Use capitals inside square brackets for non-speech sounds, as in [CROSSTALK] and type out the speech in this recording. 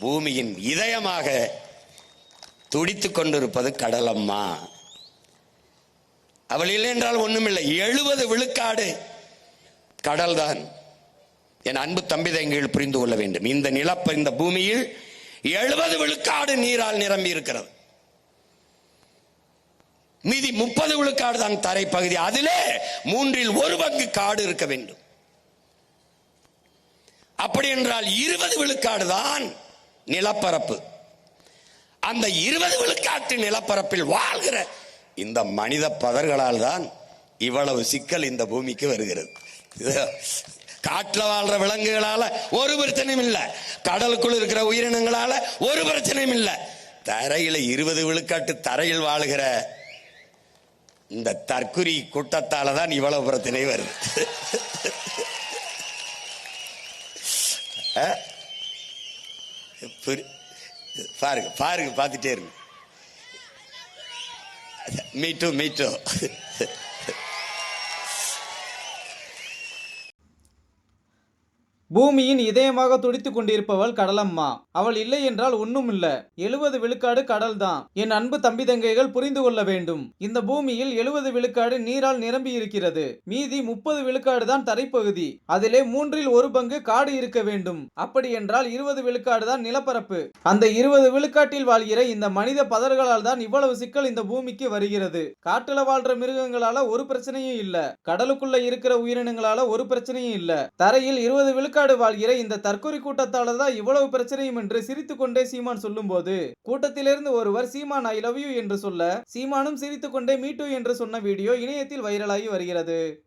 பூமியின் இதயமாக துடித்துக் கொண்டிருப்பது கடலம்மா. அவள் இல்லை என்றால் ஒண்ணுமில்லை. எழுபது விழுக்காடு கடல்தான். என் அன்பு தம்பி தங்கிகள் புரிந்து கொள்ள வேண்டும். இந்த நிலப்ப இந்த பூமியில் எழுபது விழுக்காடு நீரால் நிரம்பி இருக்கிறது. மீதி முப்பது விழுக்காடு தான் தரைப்பகுதி. அதிலே மூன்றில் ஒரு பங்கு காடு இருக்க வேண்டும். அப்படி என்றால் இருபது விழுக்காடு தான் நிலப்பரப்பு. அந்த இருபது விழுக்காட்டு நிலப்பரப்பில் வாழ்கிற இந்த மனித பதர்களால் தான் இவ்வளவு சிக்கல் இந்த பூமிக்கு வருகிறது. காட்டில் வாழ்ற விலங்குகளால ஒரு பிரச்சனையும் இல்லை. கடலுக்குள் இருக்கிற உயிரினங்களால ஒரு பிரச்சனையும் இல்லை. தரையில் இருபது விழுக்காட்டு தரையில் வாழுகிற இந்த தற்குறி கூட்டத்தால தான் இவ்வளவு பிரச்சனை வருது. பாருங்க பாருங்க பார்த்துட்டே இருங்க. மீட்டும் மீட்டும் [LAUGHS] பூமியின் இதயமாக துடித்துக் கொண்டிருப்பவள் கடலம்மா. அவள் இல்லை என்றால் ஒண்ணும் இல்ல எழுபது விழுக்காடு கடல்தான். என் அன்பு தம்பி தங்கைகள் புரிந்து கொள்ள வேண்டும். இந்த பூமியில் எழுபது விழுக்காடு நீரால் நிரம்பி இருக்கிறது. மீதி முப்பது விழுக்காடு தான் தரைப்பகுதி. அதிலே மூன்றில் ஒரு பங்கு காடு இருக்க வேண்டும். அப்படி என்றால் இருபது விழுக்காடு தான் நிலப்பரப்பு. அந்த இருபது விழுக்காட்டில் வாழ்கிற இந்த மனித பதர்களால் தான் இவ்வளவு சிக்கல் இந்த பூமிக்கு வருகிறது. காட்டுல வாழ்ற மிருகங்களால ஒரு பிரச்சனையும் இல்ல. கடலுக்குள்ள இருக்கிற உயிரினங்களால ஒரு பிரச்சனையும் இல்ல. தரையில் இருபது விழுக்காடு வாழ்கிற இந்த தற்கொலை கூட்டத்தால தான் இவ்வளவு பிரச்சனையும் என்று சிரித்து கொண்டே சீமான் சொல்லும்போது கூட்டத்திலிருந்து ஒருவர் சீமான் ஐ லவ் யூ என்று சொல்ல சீமானும் சிரித்து கொண்டே மீட்டு என்று சொன்ன வீடியோ இணையத்தில் வைரலாகி வருகிறது.